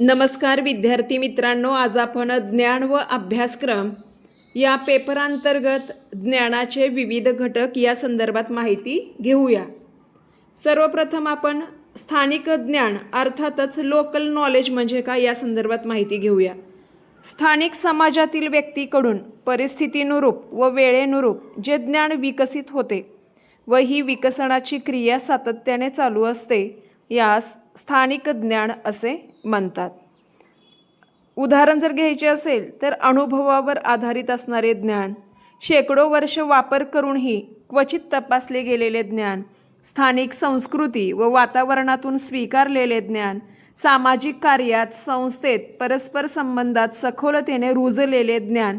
नमस्कार विद्यार्थी मित्रांनो आज आपण ज्ञान व अभ्यासक्रम या पेपरांतर्गत ज्ञानाचे विविध घटक या संदर्भात माहिती घेऊया. सर्वप्रथम आपण स्थानिक ज्ञान अर्थातच लोकल नॉलेज म्हणजे काय या संदर्भात माहिती घेऊया. स्थानिक समाजातील व्यक्तीकडून परिस्थितीनुरूप व वेळेनुरूप जे ज्ञान विकसित होते व ही विकसनाची क्रिया सातत्याने चालू असते यास स्थानिक ज्ञान असे म्हणतात. उदाहरण जर घ्यायचे असेल तर अनुभवावर आधारित असणारे ज्ञान शेकडो वर्ष वापर करूनही क्वचित तपासले गेलेले ज्ञान स्थानिक संस्कृती व वातावरणातून स्वीकारलेले ज्ञान सामाजिक कार्यात संस्थेत परस्पर संबंधात सखोलतेने रुजलेले ज्ञान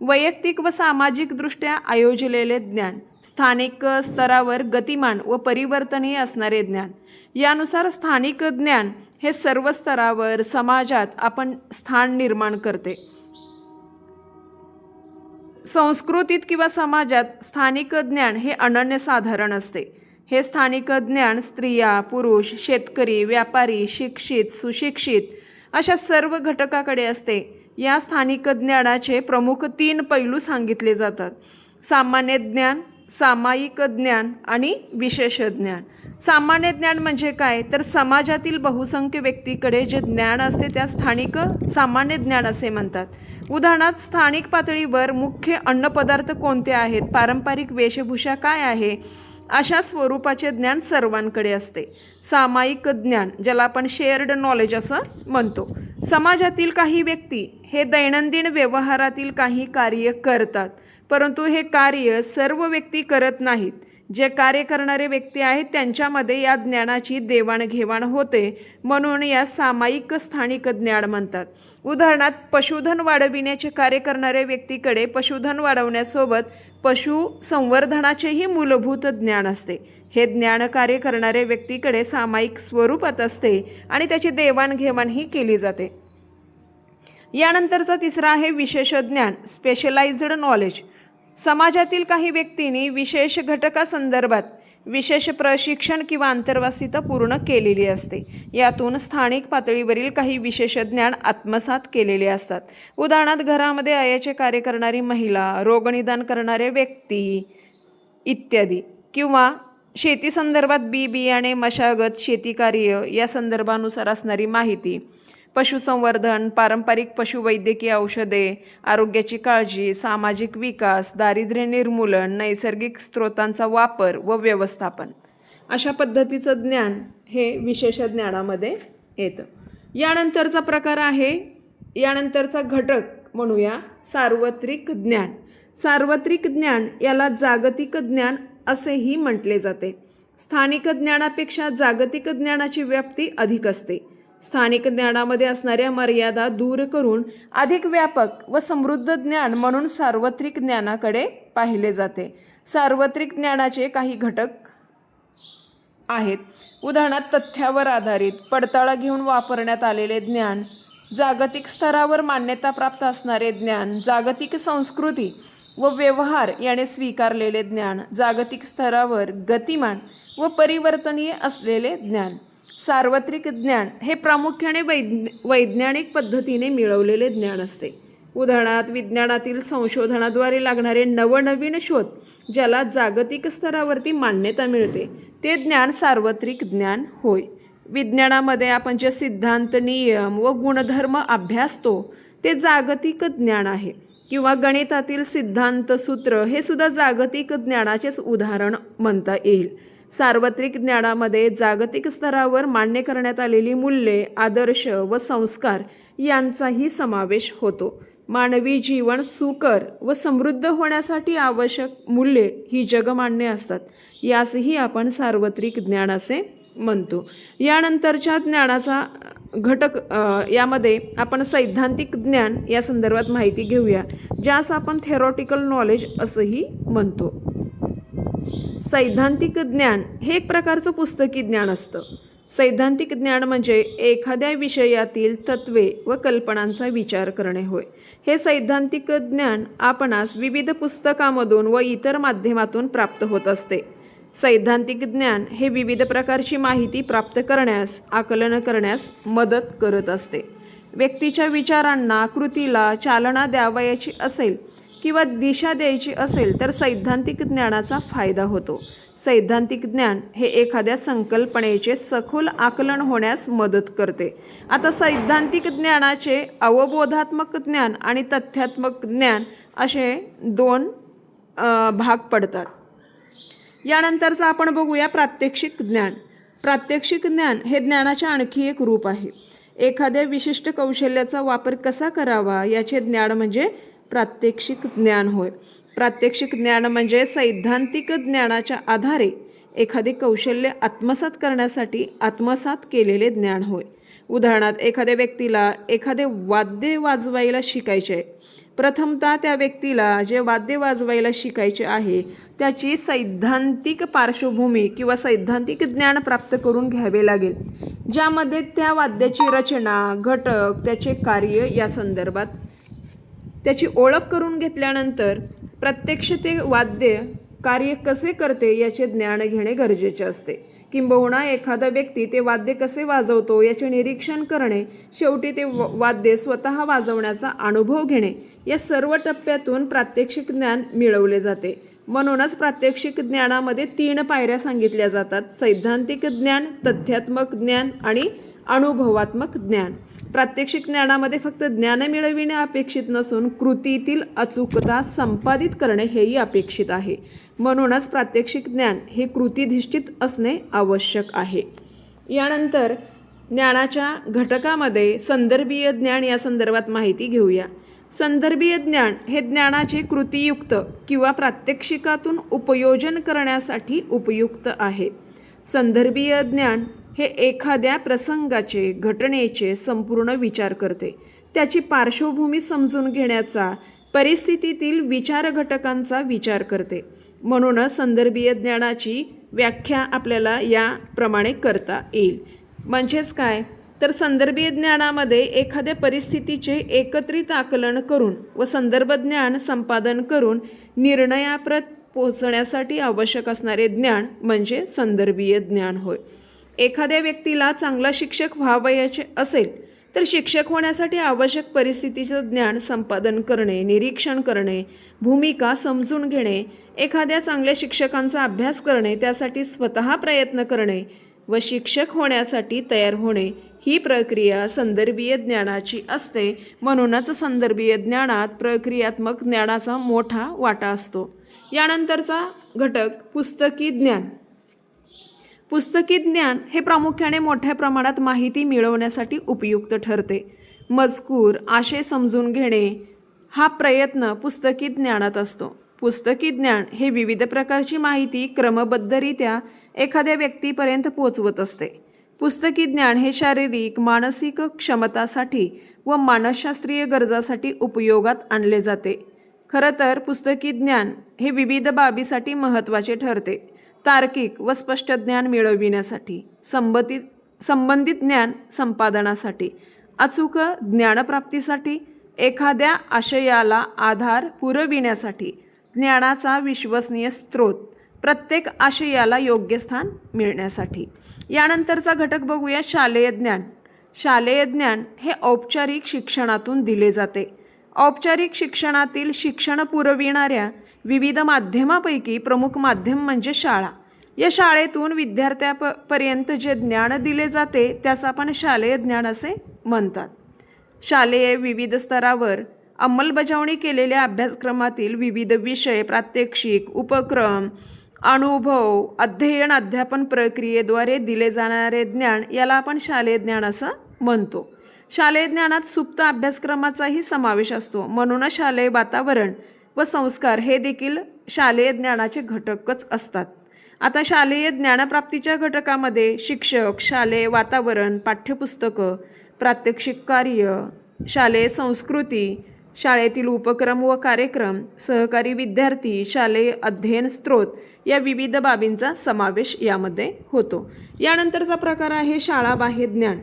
वैयक्तिक व सामाजिकदृष्ट्या आयोजलेले ज्ञान स्थानिक स्तरावर गतिमान व परिवर्तनीय असणारे ज्ञान. यानुसार स्थानिक ज्ञान हे सर्व स्तरावर समाजात आपण स्थान निर्माण करते. संस्कृतीत किंवा समाजात स्थानिक ज्ञान हे अनन्यसाधारण असते. हे स्थानिक ज्ञान स्त्रिया पुरुष शेतकरी व्यापारी शिक्षित सुशिक्षित अशा सर्व घटकाकडे असते. या स्थानिक ज्ञानाचे प्रमुख तीन पैलू सांगितले जातात. सामान्य ज्ञान सामायिक ज्ञान आणि विशेष ज्ञान. सामान्य ज्ञान म्हणजे काय? तर समाजातील बहुसंख्य व्यक्तीकडे जे ज्ञान असते त्या स्थानिक सामान्य ज्ञान असे म्हणतात. उदाहरणार्थ स्थानिक पातळीवर मुख्य अन्नपदार्थ कोणते आहेत? पारंपरिक वेशभूषा काय आहे? अशा स्वरूपाचे ज्ञान सर्वांकडे असते. सामायिक ज्ञान ज्याला आपण शेअर्ड नॉलेज असं म्हणतो. समाजातील काही व्यक्ती हे दैनंदिन व्यवहारातील काही कार्य करतात. परंतु हे कार्य सर्व व्यक्ती करत नाहीत. जे कार्य करणारे व्यक्ती आहेत त्यांच्यामध्ये या ज्ञानाची देवाणघेवाण होते म्हणून या सामायिक स्थानिक ज्ञान म्हणतात. उदाहरणार्थ पशुधन वाढविण्याचे कार्य करणाऱ्या व्यक्तीकडे पशुधन वाढवण्यासोबत पशु संवर्धनाचेही मूलभूत ज्ञान असते. हे ज्ञान कार्य करणाऱ्या व्यक्तीकडे सामायिक स्वरूपात असते आणि त्याची देवाणघेवाणही केली जाते. यानंतरचा तिसरा आहे विशेष ज्ञान स्पेशलाइज्ड नॉलेज समाजातील काही व्यक्तींनी विशेष घटकासंदर्भात विशेष प्रशिक्षण किंवा अंतर्वासिता पूर्ण केलेली असते. यातून स्थानिक पातळीवरील काही विशेष ज्ञान आत्मसात केलेले असतात. उदाहरणार्थ घरामध्ये आयाचे कार्य करणारी महिला रोगनिदान करणारे व्यक्ती इत्यादी. किंवा शेती संदर्भात बी बियाणे मशागत शेतीकार्य या संदर्भानुसार असणारी माहिती. पशुसंवर्धन पारंपरिक पशुवैद्यकीय औषधे आरोग्याची काळजी सामाजिक विकास दारिद्र्य निर्मूलन नैसर्गिक स्रोतांचा वापर व व्यवस्थापन. अशा पद्धतीचं ज्ञान हे विशेष ज्ञानामध्ये येतं. यानंतरचा प्रकार आहे यानंतरचा घटक म्हणूया सार्वत्रिक ज्ञान. सार्वत्रिक ज्ञान याला जागतिक ज्ञान असेही म्हटले जाते. स्थानिक ज्ञानापेक्षा जागतिक ज्ञानाची व्याप्ती अधिक असते. स्थानिक ज्ञानामध्ये असणाऱ्या मर्यादा दूर करून अधिक व्यापक व समृद्ध ज्ञान म्हणून सार्वत्रिक ज्ञानाकडे पाहिले जाते. सार्वत्रिक ज्ञानाचे काही घटक आहेत. उदाहरणार्थ तथ्यावर आधारित पडताळा घेऊन वापरण्यात आलेले ज्ञान जागतिक स्तरावर मान्यताप्राप्त असणारे ज्ञान जागतिक संस्कृती व व्यवहार याने स्वीकारलेले ज्ञान जागतिक स्तरावर गतिमान व परिवर्तनीय असलेले ज्ञान. सार्वत्रिक ज्ञान हे प्रामुख्याने वैज्ञ वैज्ञानिक पद्धतीने मिळवलेले ज्ञान असते. उदाहरणार्थ विज्ञानातील संशोधनाद्वारे लागणारे नवनवीन शोध ज्याला जागतिक स्तरावरती मान्यता मिळते ते ज्ञान सार्वत्रिक ज्ञान होय. विज्ञानामध्ये आपण जे सिद्धांत नियम व गुणधर्म अभ्यासतो ते जागतिक ज्ञान आहे. किंवा गणितातील सिद्धांत सूत्र हे सुद्धा जागतिक ज्ञानाचेच उदाहरण म्हणता येईल. सार्वत्रिक ज्ञानामध्ये जागतिक स्तरावर मान्य करण्यात आलेली मूल्ये आदर्श व संस्कार यांचाही समावेश होतो. मानवी जीवन सुकर व समृद्ध होण्यासाठी आवश्यक मूल्ये ही जगमान्य असतात. यासही आपण सार्वत्रिक ज्ञान असे म्हणतो. यानंतरच्या ज्ञानाचा घटक यामध्ये आपण सैद्धांतिक ज्ञान या संदर्भात माहिती घेऊया ज्यास आपण थेरॉटिकल नॉलेज असंही म्हणतो. सैद्धांतिक ज्ञान हे एक प्रकारचं पुस्तकी ज्ञान असतं. सैद्धांतिक ज्ञान म्हणजे एखाद्या विषयातील तत्वे व कल्पनांचा विचार करणे होय. हे सैद्धांतिक ज्ञान आपणास विविध पुस्तकामधून व इतर माध्यमातून प्राप्त होत असते. सैद्धांतिक ज्ञान हे विविध प्रकारची माहिती प्राप्त करण्यास आकलन करण्यास मदत करत असते. व्यक्तीच्या विचारांना कृतीला चालना द्यावयाची असेल किंवा दिशा द्यायची असेल तर सैद्धांतिक ज्ञानाचा फायदा होतो. सैद्धांतिक ज्ञान हे एखाद्या संकल्पनेचे सखोल आकलन होण्यास मदत करते. आता सैद्धांतिक ज्ञानाचे अवबोधात्मक ज्ञान आणि तथ्यात्मक ज्ञान असे दोन भाग पडतात. यानंतरचं आपण बघूया प्रात्यक्षिक ज्ञान. प्रात्यक्षिक ज्ञान हे ज्ञानाचे आणखी एक रूप आहे. एखाद्या विशिष्ट कौशल्याचा वापर कसा करावा याचे ज्ञान म्हणजे प्रात्यक्षिक ज्ञान होय. प्रात्यक्षिक ज्ञान म्हणजे सैद्धांतिक ज्ञानाच्या आधारे एखादे कौशल्य आत्मसात करण्यासाठी आत्मसात केलेले ज्ञान होय. उदाहरणार्थ एखाद्या व्यक्तीला एखादे वाद्य वाजवायला शिकायचे आहे. प्रथमतः त्या व्यक्तीला जे वाद्य वाजवायला शिकायचे आहे त्याची सैद्धांतिक पार्श्वभूमी किंवा सैद्धांतिक ज्ञान प्राप्त करून घ्यावे लागेल. ज्यामध्ये त्या वाद्याची रचना घटक त्याचे कार्य या संदर्भात त्याची ओळख करून घेतल्यानंतर प्रत्यक्ष ते वाद्य कार्य कसे करते याचे ज्ञान घेणे गरजेचे असते. किंबहुना एखादा व्यक्ती ते वाद्य कसे वाजवतो याचे निरीक्षण करणे शेवटी ते व- वाद्य स्वतः वाजवण्याचा अनुभव घेणे या सर्व टप्प्यातून प्रात्यक्षिक ज्ञान मिळवले जाते. म्हणूनच प्रात्यक्षिक ज्ञानामध्ये तीन पायऱ्या सांगितल्या जातात. सैद्धांतिक ज्ञान तथ्यात्मक ज्ञान आणि अनुभवात्मक ज्ञान. प्रात्यक्षिक ज्ञानामध्ये फक्त ज्ञान मिळविणे अपेक्षित नसून कृतीतील अचूकता संपादित करणे हेही अपेक्षित आहे. म्हणूनच प्रात्यक्षिक ज्ञान हे कृतीधिष्ठित असणे आवश्यक आहे. यानंतर ज्ञानाच्या घटकामध्ये संदर्भीय ज्ञान या संदर्भात माहिती घेऊया. संदर्भीय ज्ञान हे ज्ञानाचे कृतीयुक्त किंवा प्रात्यक्षिकातून उपयोजन करण्यासाठी उपयुक्त आहे. संदर्भीय ज्ञान हे एखाद्या प्रसंगाचे घटनेचे संपूर्ण विचार करते. त्याची पार्श्वभूमी समजून घेण्याचा परिस्थितीतील विचार घटकांचा विचार करते. म्हणूनच संदर्भीय ज्ञानाची व्याख्या आपल्याला याप्रमाणे करता येईल. म्हणजेच काय? तर संदर्भीय ज्ञानामध्ये एखाद्या परिस्थितीचे एकत्रित आकलन करून व संदर्भ ज्ञान संपादन करून निर्णयाप्रत पोहोचण्यासाठी आवश्यक असणारे ज्ञान म्हणजे संदर्भीय ज्ञान होय. एखाद्या व्यक्तीला चांगला शिक्षक व्हावयाचे असेल तर शिक्षक होण्यासाठी आवश्यक परिस्थितीचं ज्ञान संपादन करणे निरीक्षण करणे भूमिका समजून घेणे एखाद्या चांगल्या शिक्षकांचा अभ्यास करणे त्यासाठी स्वतः प्रयत्न करणे व शिक्षक होण्यासाठी तयार होणे ही प्रक्रिया संदर्भीय ज्ञानाची असते. म्हणूनच संदर्भीय ज्ञानात प्रक्रियात्मक ज्ञानाचा मोठा वाटा असतो. यानंतरचा घटक पुस्तकी ज्ञान. पुस्तकी ज्ञान हे प्रामुख्याने मोठ्या प्रमाणात माहिती मिळवण्यासाठी उपयुक्त ठरते. मजकूर आशय समजून घेणे हा प्रयत्न पुस्तकी ज्ञानात असतो. पुस्तकी ज्ञान हे विविध प्रकारची माहिती क्रमबद्धरित्या एखाद्या व्यक्तीपर्यंत पोचवत असते. पुस्तकी ज्ञान हे शारीरिक मानसिक क्षमतासाठी व मानसशास्त्रीय गरजासाठी उपयोगात आणले जाते. खरं तर पुस्तकी ज्ञान हे विविध बाबीसाठी महत्त्वाचे ठरते. तार्किक व स्पष्ट ज्ञान मिळविण्यासाठी संबंधित संबंधित ज्ञान संपादनासाठी अचूक ज्ञानप्राप्तीसाठी एखाद्या आशयाला आधार पुरविण्यासाठी ज्ञानाचा विश्वसनीय स्रोत प्रत्येक आशयाला योग्य स्थान मिळण्यासाठी. यानंतरचा घटक बघूया शालेय ज्ञान. शालेय ज्ञान हे औपचारिक शिक्षणातून दिले जाते. औपचारिक शिक्षणातील शिक्षण पुरविणाऱ्या विविध माध्यमापैकी प्रमुख माध्यम म्हणजे शाळा. या शाळेतून विद्यार्थ्यापर्यंत जे ज्ञान दिले जाते त्यास आपण शालेय ज्ञान असे म्हणतात. शालेय विविध स्तरावर अंमलबजावणी केलेल्या अभ्यासक्रमातील विविध विषय प्रात्यक्षिक उपक्रम अनुभव अध्ययन अध्यापन प्रक्रियेद्वारे दिले जाणारे ज्ञान याला आपण शालेय ज्ञान असं म्हणतो. शालेय ज्ञानात सुप्त अभ्यासक्रमाचाही समावेश असतो. म्हणूनच शालेय वातावरण व संस्कार हे देखील शालेय ज्ञानाचे घटकच असतात. आता शालेय ज्ञानप्राप्तीच्या घटकामध्ये शिक्षक शालेय वातावरण पाठ्यपुस्तकं प्रात्यक्षिक कार्य शालेय संस्कृती शाळेतील उपक्रम व कार्यक्रम सहकारी विद्यार्थी शालेय अध्ययन स्त्रोत या विविध बाबींचा समावेश यामध्ये होतो. यानंतरचा प्रकार आहे शाळाबाह्य ज्ञान.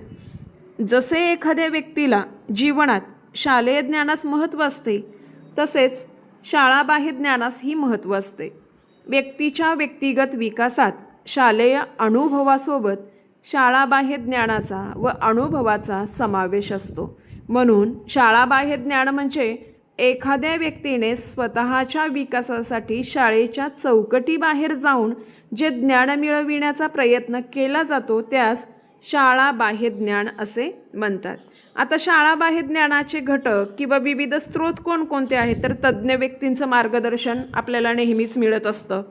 जसे एखाद्या व्यक्तीला जीवनात शालेय ज्ञानास महत्त्व असते तसेच शाळाबाह्य ज्ञानासही महत्त्व असते. व्यक्तीच्या व्यक्तिगत विकासात शालेय अनुभवासोबत शाळाबाह्य ज्ञानाचा व अनुभवाचा समावेश असतो. म्हणून शाळाबाह्य ज्ञान म्हणजे एखाद्या व्यक्तीने स्वतःच्या विकासासाठी शाळेच्या चौकटीबाहेर जाऊन जे ज्ञान मिळविण्याचा प्रयत्न केला जातो त्यास शाळाबाह्य ज्ञान असे म्हणतात. आता शाळाबाहेर ज्ञानाचे घटक किंवा विविध स्रोत कोणकोणते आहेत तर तज्ज्ञ व्यक्तींचं मार्गदर्शन आपल्याला नेहमीच मिळत असतं.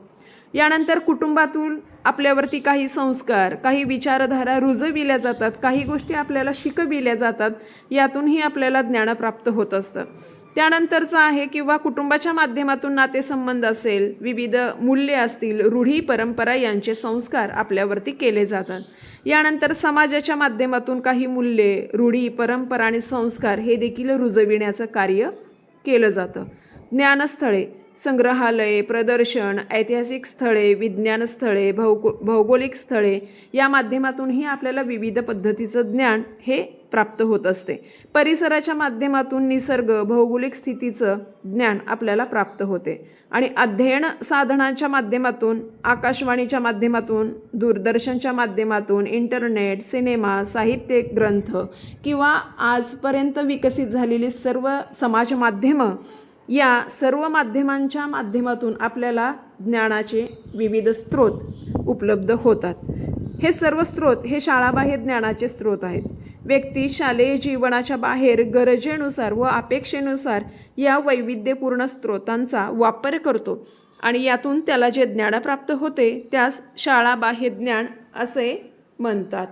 यानंतर कुटुंबातून आपल्यावरती काही संस्कार काही विचारधारा रुजविल्या जातात काही गोष्टी आपल्याला शिकविल्या जातात यातूनही आपल्याला ज्ञान प्राप्त होत असतं. त्यानंतरचं आहे किंवा कुटुंबाच्या माध्यमातून नातेसंबंध असेल विविध मूल्ये असतील रूढी परंपरा यांचे संस्कार आपल्यावरती केले जातात. यानंतर समाजाच्या माध्यमातून काही मूल्ये रूढी परंपरा आणि संस्कार हे देखील रुजविण्याचं कार्य केलं जातं. ज्ञानस्थळे संग्रहालये प्रदर्शन ऐतिहासिक स्थळे विज्ञान स्थळे भौगो भौगोलिक स्थळे या माध्यमातूनही आपल्याला विविध पद्धतीचं ज्ञान हे प्राप्त होत असते. परिसराच्या माध्यमातून निसर्ग भौगोलिक स्थितीचं ज्ञान आपल्याला प्राप्त होते. आणि अध्ययन साधनांच्या माध्यमातून आकाशवाणीच्या माध्यमातून दूरदर्शनच्या माध्यमातून इंटरनेट सिनेमा साहित्य ग्रंथ किंवा आजपर्यंत विकसित झालेली सर्व समाज माध्यमं या सर्व माध्यमांच्या माध्यमातून आपल्याला ज्ञानाचे विविध स्रोत उपलब्ध होतात. हे सर्व स्रोत हे शाळाबाह्य ज्ञानाचे स्रोत आहेत. व्यक्ती शालेय जीवनाच्या बाहेर गरजेनुसार व अपेक्षेनुसार या वैविध्यपूर्ण स्रोतांचा वापर करतो आणि यातून त्याला जे ज्ञान प्राप्त होते त्यास शाळाबाह्य ज्ञान असे म्हणतात.